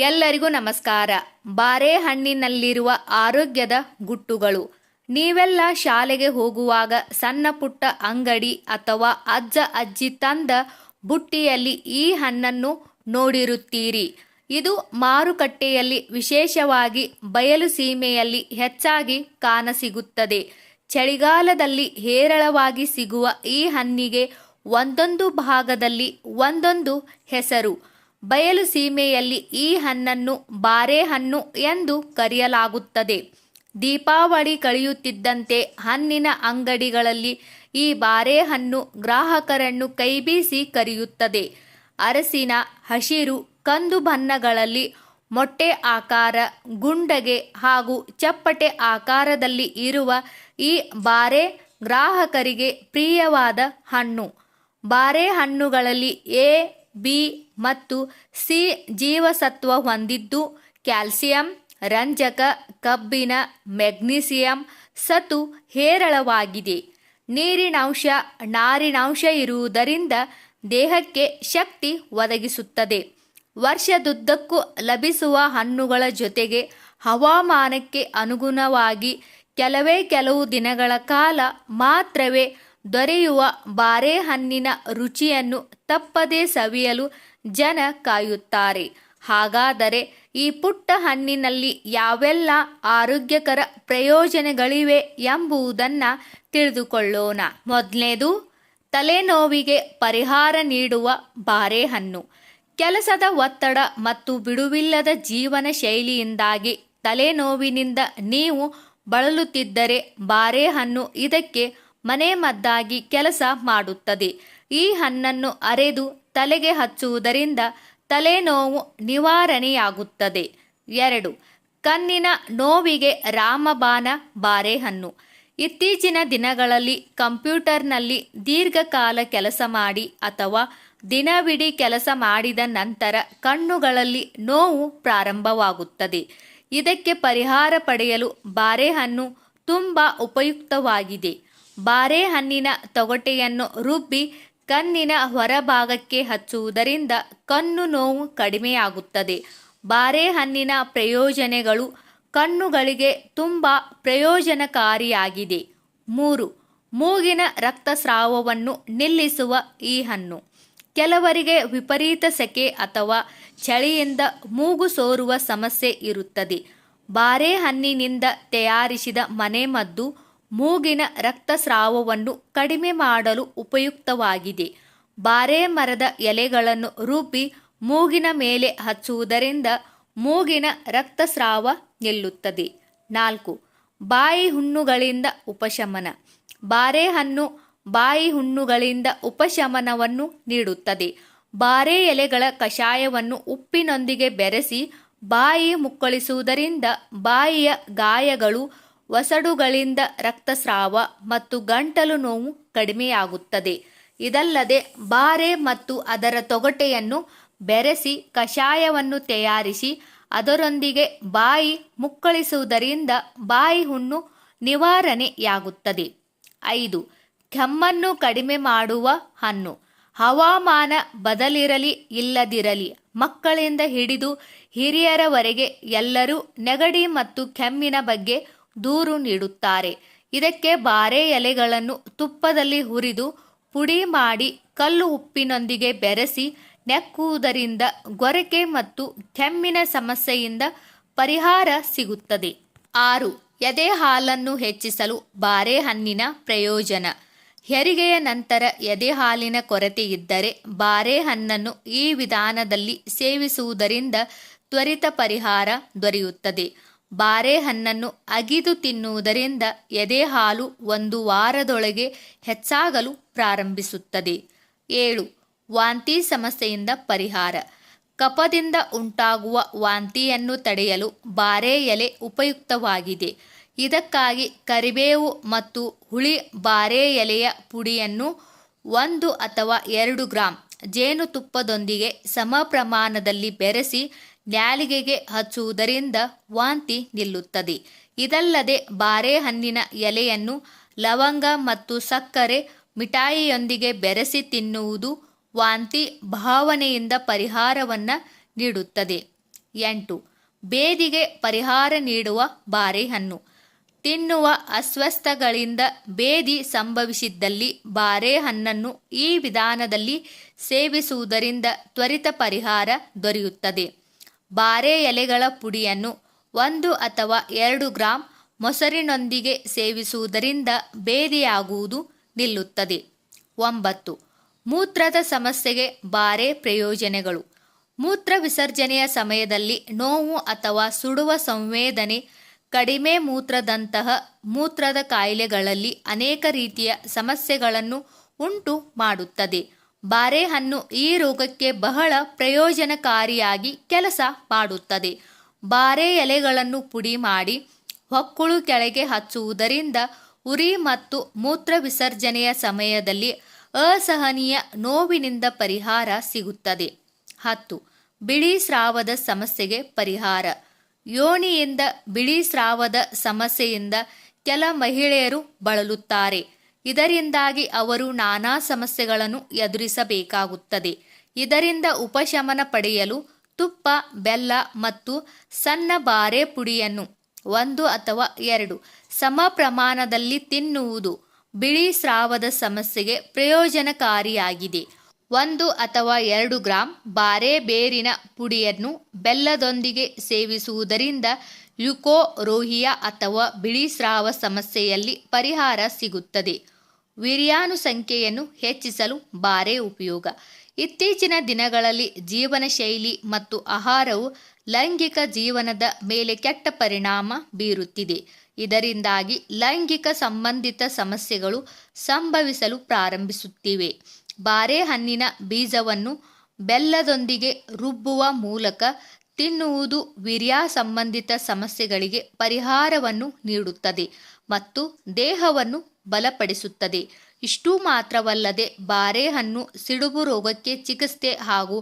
ಎಲ್ಲರಿಗೂ ನಮಸ್ಕಾರ. ಬಾರೆ ಹಣ್ಣಿನಲ್ಲಿರುವ ಆರೋಗ್ಯದ ಗುಟ್ಟುಗಳು. ನೀವೆಲ್ಲ ಶಾಲೆಗೆ ಹೋಗುವಾಗ ಸಣ್ಣ ಪುಟ್ಟ ಅಂಗಡಿ ಅಥವಾ ಅಜ್ಜ ಅಜ್ಜಿ ತಂದ ಬುಟ್ಟಿಯಲ್ಲಿ ಈ ಹಣ್ಣನ್ನು ನೋಡಿರುತ್ತೀರಿ. ಇದು ಮಾರುಕಟ್ಟೆಯಲ್ಲಿ ವಿಶೇಷವಾಗಿ ಬಯಲು ಸೀಮೆಯಲ್ಲಿ ಹೆಚ್ಚಾಗಿ ಕಾಣಸಿಗುತ್ತದೆ. ಚಳಿಗಾಲದಲ್ಲಿ ಹೇರಳವಾಗಿ ಸಿಗುವ ಈ ಹಣ್ಣಿಗೆ ಒಂದೊಂದು ಭಾಗದಲ್ಲಿ ಒಂದೊಂದು ಹೆಸರು. ಬಯಲು ಸೀಮೆಯಲ್ಲಿ ಈ ಹಣ್ಣನ್ನು ಬಾರೆಹಣ್ಣು ಎಂದು ಕರೆಯಲಾಗುತ್ತದೆ. ದೀಪಾವಳಿ ಕಳೆಯುತ್ತಿದ್ದಂತೆ ಹಣ್ಣಿನ ಅಂಗಡಿಗಳಲ್ಲಿ ಈ ಬಾರೆಹಣ್ಣು ಗ್ರಾಹಕರನ್ನು ಕೈಬೀಸಿ ಕರೆಯುತ್ತದೆ. ಅರಸಿನ ಹಸಿರು ಕಂದು ಬಣ್ಣಗಳಲ್ಲಿ ಮೊಟ್ಟೆ ಆಕಾರ, ಗುಂಡಗೆ ಹಾಗೂ ಚಪ್ಪಟೆ ಆಕಾರದಲ್ಲಿ ಇರುವ ಈ ಬಾರೆ ಗ್ರಾಹಕರಿಗೆ ಪ್ರಿಯವಾದ ಹಣ್ಣು. ಬಾರೆ ಹಣ್ಣುಗಳಲ್ಲಿ ಎ ಬಿ ಮತ್ತು ಸಿ ಜೀವಸತ್ವ ಹೊಂದಿದ್ದು ಕ್ಯಾಲ್ಸಿಯಂ, ರಂಜಕ ಕಬ್ಬಿಣ ಮೆಗ್ನೀಸಿಯಂ ಸತು ಹೇರಳವಾಗಿದೆ. ನೀರಿನಾಂಶ ನಾರಿನಾಂಶ ಇರುವುದರಿಂದ ದೇಹಕ್ಕೆ ಶಕ್ತಿ ಒದಗಿಸುತ್ತದೆ. ವರ್ಷದುದ್ದಕ್ಕೂ ಲಭಿಸುವ ಹಣ್ಣುಗಳ ಜೊತೆಗೆ ಹವಾಮಾನಕ್ಕೆ ಅನುಗುಣವಾಗಿ ಕೆಲವೇ ಕೆಲವು ದಿನಗಳ ಕಾಲ ಮಾತ್ರವೇ ದೊರೆಯುವ ಬಾರೆಹಣ್ಣಿನ ರುಚಿಯನ್ನು ತಪ್ಪದೇ ಸವಿಯಲು ಜನ ಕಾಯುತ್ತಾರೆ. ಹಾಗಾದರೆ ಈ ಪುಟ್ಟ ಹಣ್ಣಿನಲ್ಲಿ ಯಾವೆಲ್ಲ ಆರೋಗ್ಯಕರ ಪ್ರಯೋಜನಗಳಿವೆ ಎಂಬುದನ್ನು ತಿಳಿದುಕೊಳ್ಳೋಣ. ಮೊದಲನೇದು ತಲೆನೋವಿಗೆ ಪರಿಹಾರ ನೀಡುವ ಬಾರೆಹಣ್ಣು ಕೆಲಸದ ಒತ್ತಡ ಮತ್ತು ಬಿಡುವಿಲ್ಲದ ಜೀವನ ಶೈಲಿಯಿಂದಾಗಿ ತಲೆನೋವಿನಿಂದ ನೀವು ಬಳಲುತ್ತಿದ್ದರೆ ಬಾರೆಹಣ್ಣು ಇದಕ್ಕೆ ಮನೆಮದ್ದಾಗಿ ಕೆಲಸ ಮಾಡುತ್ತದೆ. ಈ ಹಣ್ಣನ್ನು ಅರೆದು ತಲೆಗೆ ಹಚ್ಚುವುದರಿಂದ ತಲೆನೋವು ನಿವಾರಣೆಯಾಗುತ್ತದೆ. ಎರಡು. ಕಣ್ಣಿನ ನೋವಿಗೆ ರಾಮಬಾನ ಬಾರೆಹಣ್ಣು ಇತ್ತೀಚಿನ ದಿನಗಳಲ್ಲಿ ಕಂಪ್ಯೂಟರ್ನಲ್ಲಿ ದೀರ್ಘಕಾಲ ಕೆಲಸ ಮಾಡಿ ಅಥವಾ ದಿನವಿಡೀ ಕೆಲಸ ಮಾಡಿದ ನಂತರ ಕಣ್ಣುಗಳಲ್ಲಿ ನೋವು ಪ್ರಾರಂಭವಾಗುತ್ತದೆ. ಇದಕ್ಕೆ ಪರಿಹಾರ ಪಡೆಯಲು ಬಾರೆಹಣ್ಣು ತುಂಬ ಉಪಯುಕ್ತವಾಗಿದೆ. ಬಾರೆಹಣ್ಣಿನ ತೊಗಟೆಯನ್ನು ರುಬ್ಬಿ ಕಣ್ಣಿನ ಹೊರಭಾಗಕ್ಕೆ ಹಚ್ಚುವುದರಿಂದ ಕಣ್ಣು ನೋವು ಕಡಿಮೆಯಾಗುತ್ತದೆ. ಬಾರೆಹಣ್ಣಿನ ಪ್ರಯೋಜನಗಳು ಕಣ್ಣುಗಳಿಗೆ ತುಂಬ ಪ್ರಯೋಜನಕಾರಿಯಾಗಿದೆ. ಮೂರು, ಮೂಗಿನ ರಕ್ತಸ್ರಾವವನ್ನು ನಿಲ್ಲಿಸುವ ಈ ಹಣ್ಣು. ಕೆಲವರಿಗೆ ವಿಪರೀತ ಸೆಕೆ ಅಥವಾ ಚಳಿಯಿಂದ ಮೂಗು ಸೋರುವ ಸಮಸ್ಯೆ ಇರುತ್ತದೆ. ಬಾರೆಹಣ್ಣಿನಿಂದ ತಯಾರಿಸಿದ ಮನೆಮದ್ದು ಮೂಗಿನ ರಕ್ತಸ್ರಾವವನ್ನು ಕಡಿಮೆ ಮಾಡಲು ಉಪಯುಕ್ತವಾಗಿದೆ. ಬಾರೆ ಮರದ ಎಲೆಗಳನ್ನು ರುಬ್ಬಿ ಮೂಗಿನ ಮೇಲೆ ಹಚ್ಚುವುದರಿಂದ ಮೂಗಿನ ರಕ್ತಸ್ರಾವ ನಿಲ್ಲುತ್ತದೆ. ನಾಲ್ಕು, ಬಾಯಿ ಹುಣ್ಣುಗಳಿಂದ ಉಪಶಮನ. ಬಾರೆಹಣ್ಣು ಬಾಯಿ ಹುಣ್ಣುಗಳಿಂದ ಉಪಶಮನವನ್ನು ನೀಡುತ್ತದೆ. ಬಾರೆ ಎಲೆಗಳ ಕಷಾಯವನ್ನು ಉಪ್ಪಿನೊಂದಿಗೆ ಬೆರೆಸಿ ಬಾಯಿ ಮುಕ್ಕಳಿಸುವುದರಿಂದ ಬಾಯಿಯ ಗಾಯಗಳು ಒಸಡುಗಳಿಂದ ರಕ್ತಸ್ರಾವ ಮತ್ತು ಗಂಟಲು ನೋವು ಕಡಿಮೆಯಾಗುತ್ತದೆ. ಇದಲ್ಲದೆ ಬಾರೆ ಮತ್ತು ಅದರ ತೊಗಟೆಯನ್ನು ಬೆರೆಸಿ ಕಷಾಯವನ್ನು ತಯಾರಿಸಿ, ಅದರೊಂದಿಗೆ ಬಾಯಿ ಮುಕ್ಕಳಿಸುವುದರಿಂದ ಬಾಯಿ ಹುಣ್ಣು ನಿವಾರಣೆಯಾಗುತ್ತದೆ. ಐದು, ಕೆಮ್ಮನ್ನು ಕಡಿಮೆ ಮಾಡುವ ಹಣ್ಣು. ಹವಾಮಾನ ಬದಲಿರಲಿ ಇಲ್ಲದಿರಲಿ, ಮಕ್ಕಳಿಂದ ಹಿಡಿದು ಹಿರಿಯರವರೆಗೆ ಎಲ್ಲರೂ ನೆಗಡಿ ಮತ್ತು ಕೆಮ್ಮಿನ ಬಗ್ಗೆ ದೂರು ನೀಡುತ್ತಾರೆ. ಇದಕ್ಕೆ ಬಾರೆ ಎಲೆಗಳನ್ನು ತುಪ್ಪದಲ್ಲಿ ಹುರಿದು ಪುಡಿ ಮಾಡಿ ಕಲ್ಲು ಉಪ್ಪಿನೊಂದಿಗೆ ಬೆರೆಸಿ ನೆಕ್ಕುವುದರಿಂದ ಗೊರಕೆ ಮತ್ತು ಕೆಮ್ಮಿನ ಸಮಸ್ಯೆಯಿಂದ ಪರಿಹಾರ ಸಿಗುತ್ತದೆ. ಆರು, ಎದೆ ಹಾಲನ್ನು ಹೆಚ್ಚಿಸಲು ಬಾರೆಹಣ್ಣಿನ ಪ್ರಯೋಜನ. ಹೆರಿಗೆಯ ನಂತರ ಎದೆ ಹಾಲಿನ ಕೊರತೆ ಇದ್ದರೆ ಬಾರೆಹಣ್ಣನ್ನು ಈ ವಿಧಾನದಲ್ಲಿ ಸೇವಿಸುವುದರಿಂದ ತ್ವರಿತ ಪರಿಹಾರ ದೊರೆಯುತ್ತದೆ. ಬಾರೆಹಣ್ಣನ್ನು ಅಗಿದು ತಿನ್ನುವುದರಿಂದ ಎದೆ ಹಾಲು ಒಂದು ವಾರದೊಳಗೆ ಹೆಚ್ಚಾಗಲು ಪ್ರಾರಂಭಿಸುತ್ತದೆ. ಏಳು. ವಾಂತಿ ಸಮಸ್ಯೆಯಿಂದ ಪರಿಹಾರ. ಕಪದಿಂದ ಉಂಟಾಗುವ ವಾಂತಿಯನ್ನು ತಡೆಯಲು ಬಾರೆ ಎಲೆ ಉಪಯುಕ್ತವಾಗಿದೆ. ಇದಕ್ಕಾಗಿ ಕರಿಬೇವು ಮತ್ತು ಹುಳಿ ಬಾರೆ ಎಲೆಯ ಪುಡಿಯನ್ನು ಒಂದು ಅಥವಾ ಎರಡು ಗ್ರಾಂ ಜೇನುತುಪ್ಪದೊಂದಿಗೆ ಸಮ ಪ್ರಮಾಣದಲ್ಲಿ ಬೆರೆಸಿ ನ್ಯಾಲಿಗೆಗೆ ಹಚ್ಚುವುದರಿಂದ ವಾಂತಿ ನಿಲ್ಲುತ್ತದೆ. ಇದಲ್ಲದೆ ಬಾರೆಹಣ್ಣಿನ ಎಲೆಯನ್ನು ಲವಂಗ ಮತ್ತು ಸಕ್ಕರೆ ಮಿಠಾಯಿಯೊಂದಿಗೆ ಬೆರೆಸಿ ತಿನ್ನುವುದು ವಾಂತಿ ಭಾವನೆಯಿಂದ ಪರಿಹಾರವನ್ನು ನೀಡುತ್ತದೆ. ಎಂಟು. ಬೇದಿಗೆ ಪರಿಹಾರ ನೀಡುವ ಬಾರೆಹಣ್ಣು ತಿನ್ನುವ ಅಸ್ವಸ್ಥಗಳಿಂದ ಬೇದಿ ಸಂಭವಿಸಿದ್ದಲ್ಲಿ ಬಾರೆಹಣ್ಣನ್ನು ಈ ವಿಧಾನದಲ್ಲಿ ಸೇವಿಸುವುದರಿಂದ ತ್ವರಿತ ಪರಿಹಾರ ದೊರೆಯುತ್ತದೆ. ಬಾರೆ ಎಲೆಗಳ ಪುಡಿಯನ್ನು ಒಂದು ಅಥವಾ ಎರಡು ಗ್ರಾಂ ಮೊಸರಿನೊಂದಿಗೆ ಸೇವಿಸುವುದರಿಂದ ಬೇದಿಯಾಗುವುದು ನಿಲ್ಲುತ್ತದೆ. ಒಂಬತ್ತು. ಮೂತ್ರದ ಸಮಸ್ಯೆಗೆ ಬಾರೆ ಪ್ರಯೋಜನಗಳು. ಮೂತ್ರ ವಿಸರ್ಜನೆಯ ಸಮಯದಲ್ಲಿ ನೋವು ಅಥವಾ ಸುಡುವ ಸಂವೇದನೆ ಕಡಿಮೆ ಮೂತ್ರದಂತಹ ಮೂತ್ರದ ಕಾಯಿಲೆಗಳಲ್ಲಿ ಅನೇಕ ರೀತಿಯ ಸಮಸ್ಯೆಗಳನ್ನು ಉಂಟು ಮಾಡುತ್ತದೆ. ಬಾರೆಹಣ್ಣು ಈ ರೋಗಕ್ಕೆ ಬಹಳ ಪ್ರಯೋಜನಕಾರಿಯಾಗಿ ಕೆಲಸ ಮಾಡುತ್ತದೆ. ಬಾರೆ ಎಲೆಗಳನ್ನು ಪುಡಿ ಮಾಡಿ ಹೊಕ್ಕುಳು ಕೆಳಗೆ ಹಚ್ಚುವುದರಿಂದ ಉರಿ ಮತ್ತು ಮೂತ್ರ ವಿಸರ್ಜನೆಯ ಸಮಯದಲ್ಲಿ ಅಸಹನೀಯ ನೋವಿನಿಂದ ಪರಿಹಾರ ಸಿಗುತ್ತದೆ. ಹತ್ತು. ಬಿಳಿ ಸ್ರಾವದ ಸಮಸ್ಯೆಗೆ ಪರಿಹಾರ. ಯೋನಿಯಿಂದ ಬಿಳಿ ಸ್ರಾವದ ಸಮಸ್ಯೆಯಿಂದ ಕೆಲ ಮಹಿಳೆಯರು ಬಳಲುತ್ತಾರೆ. ಇದರಿಂದಾಗಿ ಅವರು ನಾನಾ ಸಮಸ್ಯೆಗಳನ್ನು ಎದುರಿಸಬೇಕಾಗುತ್ತದೆ. ಇದರಿಂದ ಉಪಶಮನ ಪಡೆಯಲು ತುಪ್ಪ, ಬೆಲ್ಲ ಮತ್ತು ಸಣ್ಣ ಬಾರೆ ಪುಡಿಯನ್ನು ಒಂದು ಅಥವಾ ಎರಡು ಸಮ ಪ್ರಮಾಣದಲ್ಲಿ ತಿನ್ನುವುದು ಬಿಳಿ ಸ್ರಾವದ ಸಮಸ್ಯೆಗೆ ಪ್ರಯೋಜನಕಾರಿಯಾಗಿದೆ. ಒಂದು ಅಥವಾ ಎರಡು ಗ್ರಾಂ ಬಾರೆ ಬೇರಿನ ಪುಡಿಯನ್ನು ಬೆಲ್ಲದೊಂದಿಗೆ ಸೇವಿಸುವುದರಿಂದ ಲ್ಯುಕೋರೋಹಿಯಾ ಅಥವಾ ಬಿಳಿ ಸ್ರಾವ ಸಮಸ್ಯೆಯಲ್ಲಿ ಪರಿಹಾರ ಸಿಗುತ್ತದೆ. ವೀರ್ಯಾಣು ಸಂಖ್ಯೆಯನ್ನು ಹೆಚ್ಚಿಸಲು ಬಾರೆ ಉಪಯೋಗ. ಇತ್ತೀಚಿನ ದಿನಗಳಲ್ಲಿ ಜೀವನ ಶೈಲಿ ಮತ್ತು ಆಹಾರವು ಲೈಂಗಿಕ ಜೀವನದ ಮೇಲೆ ಕೆಟ್ಟ ಪರಿಣಾಮ ಬೀರುತ್ತಿದೆ. ಇದರಿಂದಾಗಿ ಲೈಂಗಿಕ ಸಂಬಂಧಿತ ಸಮಸ್ಯೆಗಳು ಸಂಭವಿಸಲು ಪ್ರಾರಂಭಿಸುತ್ತಿವೆ. ಬಾರೆಹಣ್ಣಿನ ಬೀಜವನ್ನು ಬೆಲ್ಲದೊಂದಿಗೆ ರುಬ್ಬುವ ಮೂಲಕ ತಿನ್ನುವುದು ವಿರ್ಯಾ ಸಂಬಂಧಿತ ಸಮಸ್ಯೆಗಳಿಗೆ ಪರಿಹಾರವನ್ನು ನೀಡುತ್ತದೆ ಮತ್ತು ದೇಹವನ್ನು ಬಲಪಡಿಸುತ್ತದೆ. ಇಷ್ಟು ಮಾತ್ರವಲ್ಲದೆ ಬಾರೆಹಣ್ಣು ಸಿಡುಬು ರೋಗಕ್ಕೆ ಚಿಕಿತ್ಸೆ ಹಾಗೂ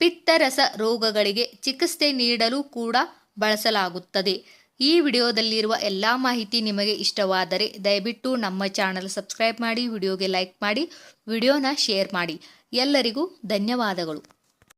ಪಿತ್ತರಸ ರೋಗಗಳಿಗೆ ಚಿಕಿತ್ಸೆ ನೀಡಲು ಕೂಡ ಬಳಸಲಾಗುತ್ತದೆ. ಈ ವಿಡಿಯೋದಲ್ಲಿರುವ ಎಲ್ಲ ಮಾಹಿತಿ ನಿಮಗೆ ಇಷ್ಟವಾದರೆ ದಯವಿಟ್ಟು ನಮ್ಮ ಚಾನಲ್ ಸಬ್ಸ್ಕ್ರೈಬ್ ಮಾಡಿ, ವಿಡಿಯೋಗೆ ಲೈಕ್ ಮಾಡಿ, ವಿಡಿಯೋನ ಶೇರ್ ಮಾಡಿ. ಎಲ್ಲರಿಗೂ ಧನ್ಯವಾದಗಳು.